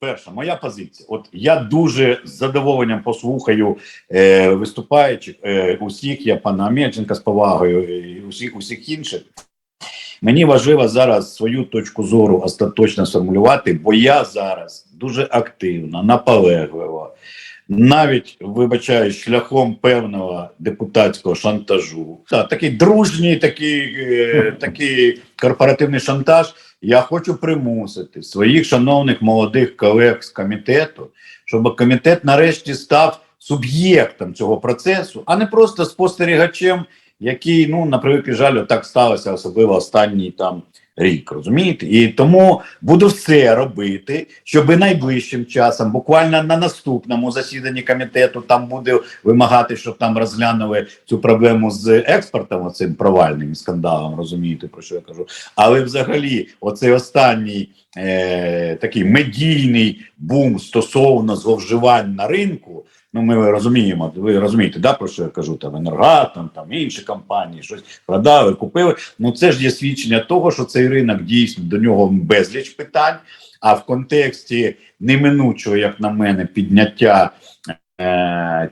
перша моя позиція. От я дуже з задоволенням послухаю е, виступаючих е, усіх, я пана Амельченка з повагою і усіх усіх інших. Мені важливо зараз свою точку зору остаточно сформулювати, бо я зараз дуже активно, наполегливо, навіть вибачаю, шляхом певного депутатського шантажу. Так, такий дружній, такий, е, такий корпоративний шантаж. Я хочу примусити своїх шановних молодих колег з комітету, щоб комітет нарешті став суб'єктом цього процесу, а не просто спостерігачем, який, ну, на превеликий жаль, так сталося, особливо останній там рік. Розумієте? І тому буду все робити, щоб найближчим часом, буквально на наступному засіданні комітету, там буде вимагати, щоб там розглянули цю проблему з експортом, цим провальним скандалом, розумієте, про що я кажу. Але взагалі, оцей останній е, такий медійний бум стосовно зловживань на ринку. Ну, ми розуміємо, ви розумієте, да, про що я кажу, там Енергат, там інші компанії щось продали, купили. Ну це ж є свідчення того, що цей ринок дійсно до нього безліч питань. А в контексті неминучого, як на мене, підняття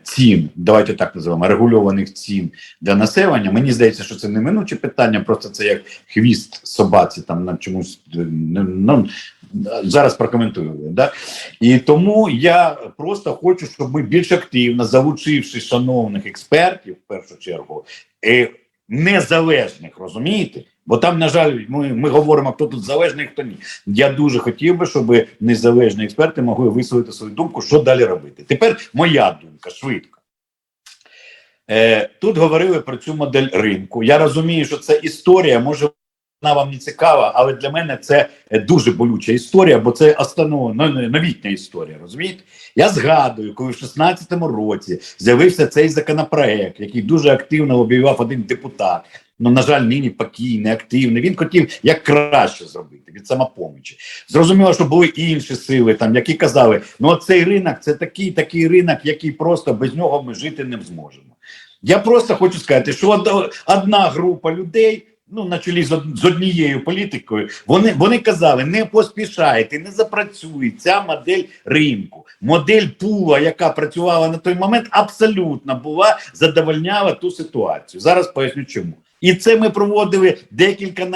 цін, давайте так називаємо, регульованих цін для населення. Мені здається, що це неминуче питання, просто це як хвіст собаці там на чомусь е, ну, зараз прокоментую. Да? І тому я просто хочу, щоб ми більш активно залучивши шановних експертів, в першу чергу, е, незалежних, розумієте? Бо там, на жаль, ми, ми говоримо, хто тут залежний, хто ні. Я дуже хотів би, щоб незалежні експерти могли висловити свою думку, що далі робити. Тепер моя думка швидко. Е, Тут говорили про цю модель ринку. Я розумію, що це історія, може вона вам не цікава, але для мене це е, дуже болюча історія, бо це останова ну, новітня історія. Розумієте? Я згадую, коли в 16-му році з'явився цей законопроект, який дуже активно лобіював один депутат. Ну, на жаль, нині покійний, активний. Він хотів як краще зробити від самопомочі. Зрозуміло, що були інші сили, там які казали: ну цей ринок це такий такий ринок, який просто без нього ми жити не зможемо. Я просто хочу сказати, що одна група людей ну на чолі з, з однією політикою, вони вони казали: не поспішайте, не запрацює ця модель ринку. Модель пула, яка працювала на той момент, абсолютно була задовольняла ту ситуацію. Зараз поясню, чому. І це ми проводили декілька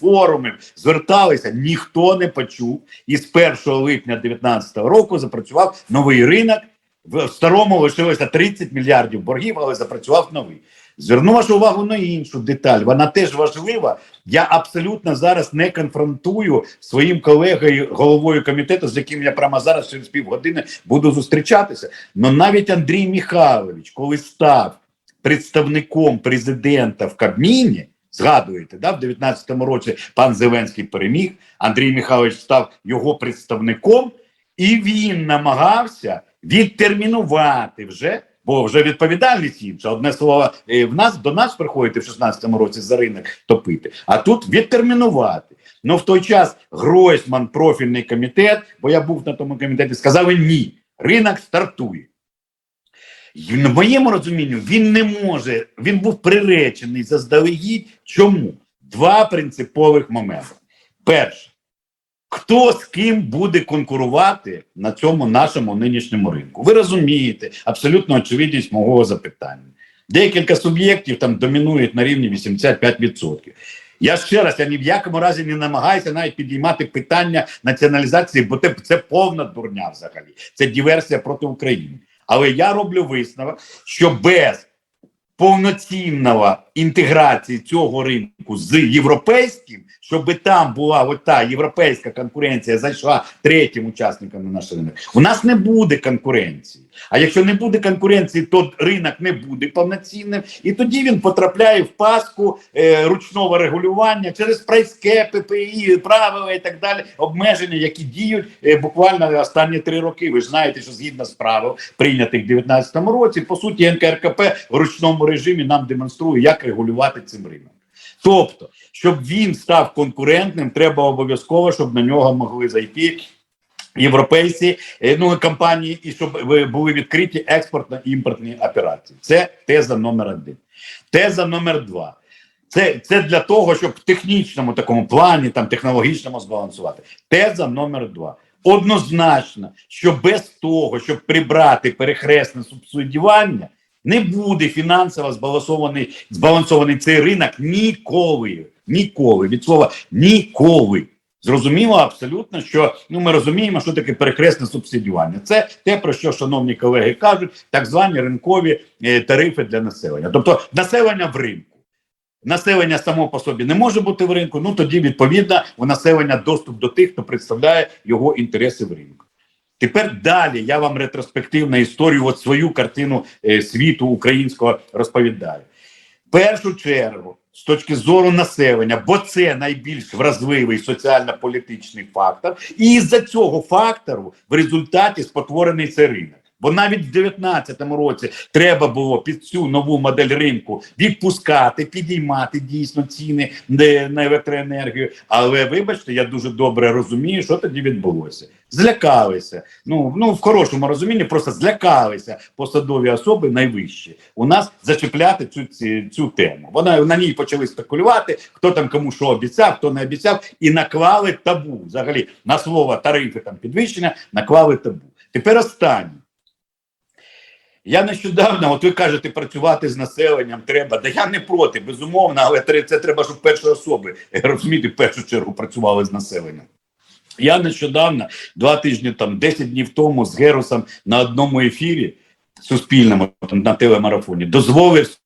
форумів, зверталися, ніхто не почув. І з 1 липня 2019 року запрацював новий ринок. В старому лишилося 30 мільярдів боргів, але запрацював новий. Зверну вашу увагу на іншу деталь. Вона теж важлива. Я абсолютно зараз не конфронтую своїм колегою головою комітету, з яким я прямо зараз через півгодини буду зустрічатися. Но навіть Андрій Михайлович, коли став представником президента в Кабміні, згадуєте, да, в 19-му році пан Зеленський переміг, Андрій Михайлович став його представником, і він намагався відтермінувати вже. Бо вже відповідальність інша. Одне слово, е, в нас до нас приходити в 16-му році за ринок топити, а тут відтермінувати. Ну в той час Гройсман, профільний комітет, бо я був на тому комітеті, сказали ні, ринок стартує. В моєму розумінні він не може, він був приречений заздалегідь. Чому? Два принципових моменти. Перше, хто з ким буде конкурувати на цьому нашому нинішньому ринку? Ви розумієте абсолютно очевидність мого запитання. Декілька суб'єктів там домінують на рівні 85%. Я ще раз я ні в якому разі не намагаюся навіть підіймати питання націоналізації, бо це, це повна дурня взагалі. Це диверсія проти України. Але я роблю висновок, що без повноцінного інтеграції цього ринку з європейським, щоб там була ота європейська конкуренція, зайшла третім учасником на наш ринок. У нас не буде конкуренції. А якщо не буде конкуренції, то ринок не буде повноцінним, і тоді він потрапляє в паску е, ручного регулювання через прайскепи, ППІ, правила і так далі, обмеження, які діють е, буквально останні три роки. Ви ж знаєте, що згідно з правил, прийнятих в 2019 році, по суті, НКРКП в ручному режимі нам демонструє, як регулювати цим ринок. Тобто, щоб він став конкурентним, треба обов'язково, щоб на нього могли зайти європейці е, ну, компанії, і щоб були відкриті експортно-імпортні операції. Це теза номер один. Теза номер два. Це це для того, щоб в технічному такому плані, там технологічному збалансувати. Теза номер два. однозначно, що без того, щоб прибрати перехресне субсидіювання, не буде фінансово збалансований, збалансований цей ринок ніколи. Ніколи. Від слова ніколи. Зрозуміло абсолютно, що ну ми розуміємо, що таке перехресне субсидіювання. Це те, про що шановні колеги кажуть, так звані ринкові е, тарифи для населення. Тобто населення в ринку. Населення само по собі не може бути в ринку. Ну тоді відповідно у населення доступ до тих, хто представляє його інтереси в ринку. Тепер далі я вам ретроспективну історію, от свою картину е, світу українського розповідаю. В першу чергу, з точки зору населення, бо це найбільш вразливий соціально-політичний фактор, і із-за цього фактору в результаті спотворений цей ринок. Бо навіть в 2019 році треба було під цю нову модель ринку відпускати, підіймати дійсно ціни на електроенергію. Але вибачте, я дуже добре розумію, що тоді відбулося. Злякалися. Ну ну в хорошому розумінні, просто злякалися посадові особи найвищі. У нас зачепляти цю цю, цю тему. Вона на ній почали спекулювати, хто там кому що обіцяв, хто не обіцяв, і наклали табу. Взагалі на слово тарифи там підвищення, наклали табу. Тепер останнє. Я нещодавно, от ви кажете, працювати з населенням треба. Да я не проти, безумовно, але це треба, щоб перші особи розуміти в першу чергу працювали з населенням. Я нещодавно, два тижні там, 10 днів тому з Герусом на одному ефірі суспільному там, на телемарафоні дозволив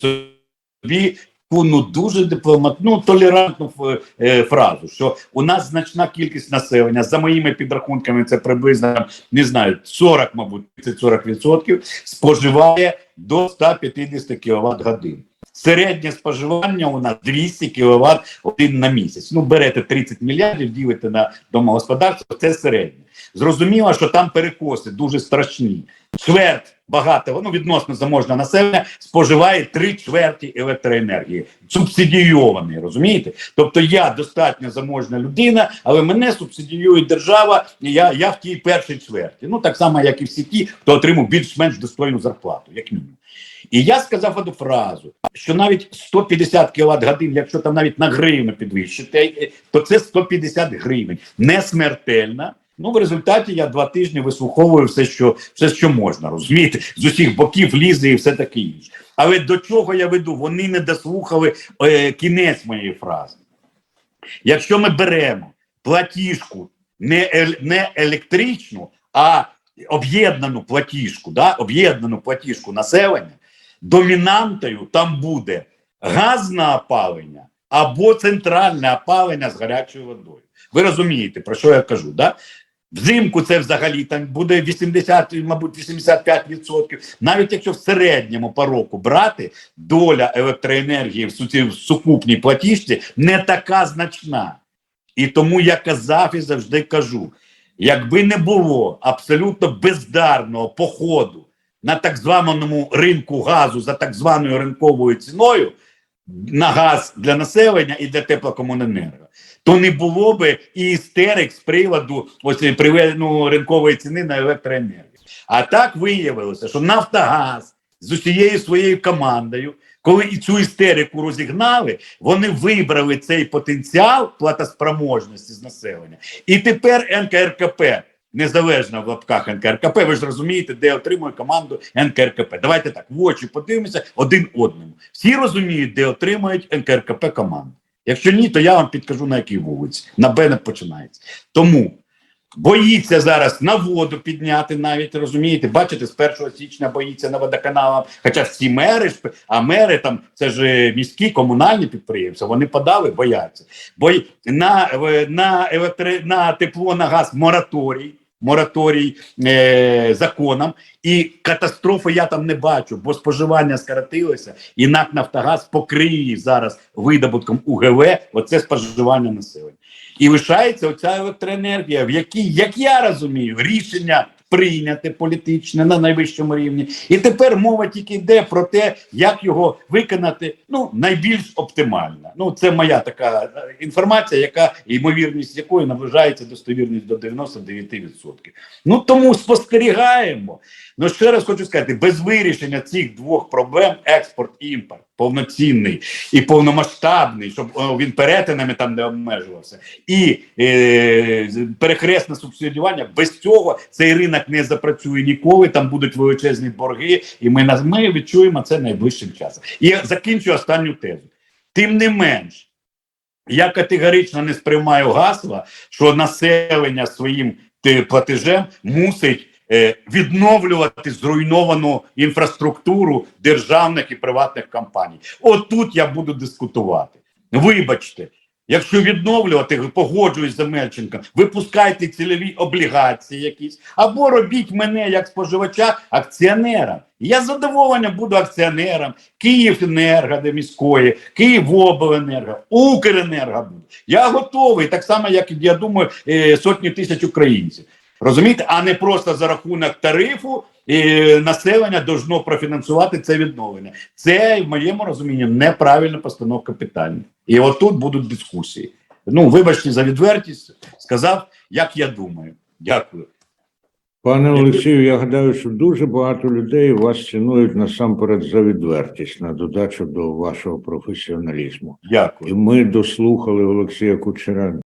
собі ну дуже дипломатну толерантну ф- е, фразу, що у нас значна кількість населення, за моїми підрахунками, це приблизно не знаю, 40, мабуть, 30-40 відсотків споживає до 150 кВт годин. Середнє споживання у нас 200 кВт один на місяць. Ну, берете 30 мільярдів, ділите на домогосподарство, це середнє. Зрозуміло, що там перекоси дуже страшні. Чверть багатого, ну відносно заможне населення споживає три чверті електроенергії, субсидійований, розумієте? Тобто я достатньо заможна людина, але мене субсидіює держава, і я, я в тій першій чверті. Ну так само, як і всі ті, хто отримав більш-менш достойну зарплату, як мінімум. І я сказав одну фразу, що навіть 150 кВт годин, якщо там навіть на гривну підвищити, е, то це 150 гривень. Не смертельна. Ну, в результаті я два тижні вислуховую все, що все, що можна, розумієте, з усіх боків лізе і все таке інше. Але до чого я веду? Вони не дослухали е, кінець моєї фрази. Якщо ми беремо платіжку не, не електричну, а об'єднану платіжку, да, об'єднану платіжку населення, домінантою там буде газне опалення або центральне опалення з гарячою водою. Ви розумієте, про що я кажу? Да? Взимку це взагалі там буде 80, мабуть, 85%. Навіть якщо в середньому по року брати, доля електроенергії в сукупній платіжці не така значна. І тому я казав і завжди кажу: якби не було абсолютно бездарного походу на так званому ринку газу за так званою ринковою ціною на газ для населення і для теплокомуненерго, то не було би і істерик з приводу ось ну, ринкової ціни на електроенергію. А так виявилося, що Нафтогаз з усією своєю командою, коли і цю істерику розігнали, вони вибрали цей потенціал платоспроможності з населення. І тепер НКРКП, незалежно в лапках НКРКП, ви ж розумієте, де отримує команду НКРКП. Давайте так в очі подивимося один одному. Всі розуміють, де отримують НКРКП команду. Якщо ні, то я вам підкажу на якій вулиці. На Бенет починається. Тому боїться зараз на воду підняти навіть, розумієте, бачите, з 1 січня боїться на водоканалам, хоча всі мери, а мери там, це ж е, міські комунальні підприємства, вони подали, бояться. Бо на, на, електри... на тепло, на газ мораторій, мораторій е, законам, і катастрофи я там не бачу, бо споживання скоротилося, і НАК Нафтогаз покриє зараз видобутком УГВ оце споживання населення. І лишається оця електроенергія, в якій, як я розумію, рішення прийняте політичне на найвищому рівні. І тепер мова тільки йде про те, як його виконати ну, найбільш оптимально. Ну, це моя така е, інформація, яка ймовірність якої наближається достовірність до 99%. Ну тому спостерігаємо. Ну ще раз хочу сказати: без вирішення цих двох проблем експорт і імпорт повноцінний і повномасштабний, щоб він перетинами там не обмежувався, і е, перехресне субсидіювання. Без цього цей ринок не запрацює ніколи. Там будуть величезні борги, і ми на- ми відчуємо це найближчим часом. І я закінчу останню тезу. Тим не менш. Я категорично не сприймаю гасла, що населення своїм платежем мусить е, відновлювати зруйновану інфраструктуру державних і приватних компаній. От тут я буду дискутувати. Вибачте, якщо відновлювати, погоджуюсь з Замельченком, випускайте цільові облігації якісь, або робіть мене як споживача акціонером. Я з задоволенням буду акціонером Київенерго де міської, Київобленерго, Укренерго буде. Я готовий, так само, як я думаю, е, сотні тисяч українців. Розумієте, а не просто за рахунок тарифу е, населення должно профінансувати це відновлення. Це в моєму розумінні неправильна постановка питання. І отут будуть дискусії. Ну, вибачте за відвертість, сказав, як я думаю. Дякую. Пане Олексію, я гадаю, що дуже багато людей вас цінують насамперед за відвертість на додачу до вашого професіоналізму. Дякую. І ми дослухали Олексія Кучера